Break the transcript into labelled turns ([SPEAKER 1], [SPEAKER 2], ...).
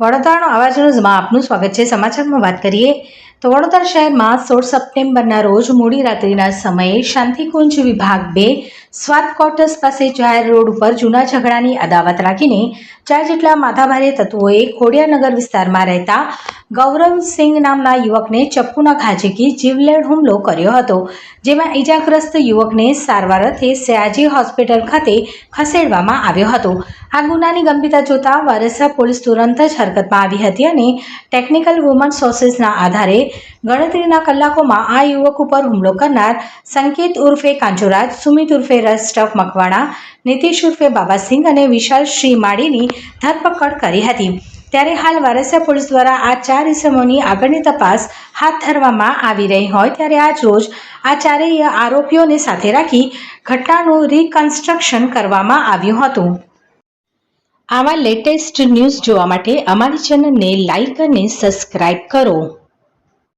[SPEAKER 1] વડોદરાનો અવાજ ન્યૂઝમાં આપનું સ્વાગત છે. સમાચારમાં વાત કરીએ તો વડોદરા શહેરમાં સોળ સપ્ટેમ્બરના રોજ મોડી રાત્રિના સમયે શાંતિકુંજ વિભાગ બે સ્વાત ક્વાર્ટર્સ પાસે જાહેર રોડ ઉપર જૂના ઝઘડાની અદાવત રાખીને ચાર જેટલા માથાભારે તત્વોએ ખોડિયાનગર વિસ્તારમાં રહેતા ગૌરવસિંહ નામના યુવકને ચપ્પુના ઝીકી જીવલેણ હુમલો કર્યો હતો, જેમાં ઈજાગ્રસ્ત યુવકને સારવાર અર્થે સયાજી હોસ્પિટલ ખાતે ખસેડવામાં આવ્યો હતો. આ ગુનાની ગંભીરતા જોતા વારસા પોલીસ તુરંત જ હરકતમાં આવી હતી અને ટેકનિકલ વુમન સોર્સિસના આધારે ગણતરીના કલાકોમાં આ યુવક ઉપર હુમલો કરનાર સંકેત ઉર્ફે કાંચોરાજ, સુમિત ઉર્ફે રસ્ટફ મકવાણા, નીતિશ ઉર્ફે બાબાસિંહ અને વિશાલ શ્રી માળીની ધરપકડ કરી હતી. ત્યારે હાલ વારસા પોલીસ દ્વારા આ ચાર ઇસમોની આગળની તપાસ હાથ ધરવામાં આવી રહી હોય ત્યારે આજ રોજ આ ચારેય આરોપીઓને સાથે રાખી ઘટનાનું રિકન્સ્ટ્રક્શન કરવામાં આવ્યું હતું. આવા લેટેસ્ટ ન્યૂઝ જોવા માટે અમારી ચેનલને લાઇક અને સબસ્ક્રાઇબ કરો.